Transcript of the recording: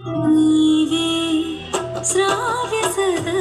నీవే శ్రావ్య సదా